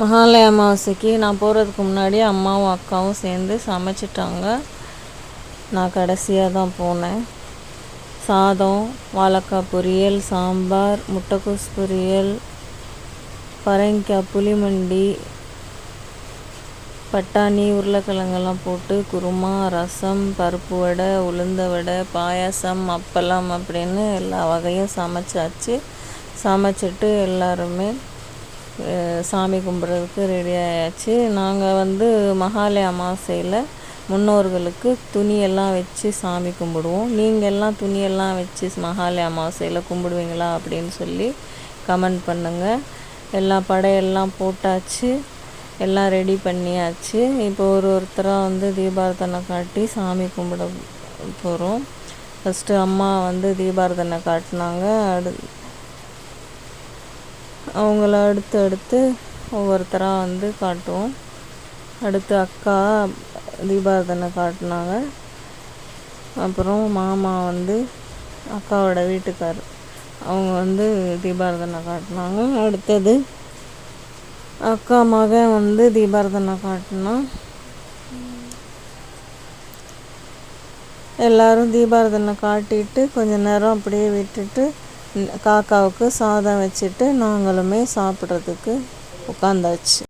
மகாலய அமாவாசைக்கு நான் போகிறதுக்கு முன்னாடி அம்மாவும் அக்காவும் சேர்ந்து சமைச்சிட்டாங்க. நான் கடைசியாக தான் போனேன். சாதம் வாழைக்காய் பொரியல் சாம்பார் முட்டைக்கோஸ் பொரியல் பரங்கிக்காய் புளிமண்டி பட்டாணி உருளைக்கிழங்கெல்லாம் போட்டு குருமா ரசம் பருப்பு வடை உளுந்த வடை பாயாசம் அப்பளம் அப்படின்னு எல்லா வகையும் சமைச்சாச்சு. சமைச்சிட்டு எல்லாருமே சாமி கும்பிட்றதுக்கு ரெடி ஆயாச்சு. நாங்கள் வந்து மகாலய அமாவாசையில் முன்னோர்களுக்கு துணியெல்லாம் வச்சு சாமி கும்பிடுவோம். நீங்கள் எல்லாம் துணியெல்லாம் வச்சு மகாலய அமாவாசையில் கும்பிடுவீங்களா அப்படின்னு சொல்லி கமெண்ட் பண்ணுங்கள் எல்லா படையெல்லாம் போட்டாச்சு. எல்லாம் ரெடி பண்ணியாச்சு. இப்போ ஒரு ஒருத்தராக வந்து தீபாரதனை காட்டி சாமி கும்பிட போகிறோம் ஃபஸ்ட்டு அம்மா வந்து தீபாரதனை காட்டினாங்க. அடு அவங்கள அடுத்து அடுத்து ஒவ்வொருத்தராக வந்து காட்டுவோம். அடுத்து அக்கா தீபாரதனை காட்டினாங்க. அப்புறம் மாமா வந்து அக்காவோட வீட்டுக்கார் அவங்க வந்து தீபாரதனை காட்டினாங்க. அடுத்தது அக்கா மகன் வந்து தீபாரதனை காட்டினான் எல்லோரும் தீபாரதனை காட்டிட்டு கொஞ்ச நேரம் அப்படியே விட்டுட்டு காக்காவுக்கு சாதம் வச்சுட்டு நாங்களுமே சாப்பிட்றதுக்கு உட்காந்தாச்சு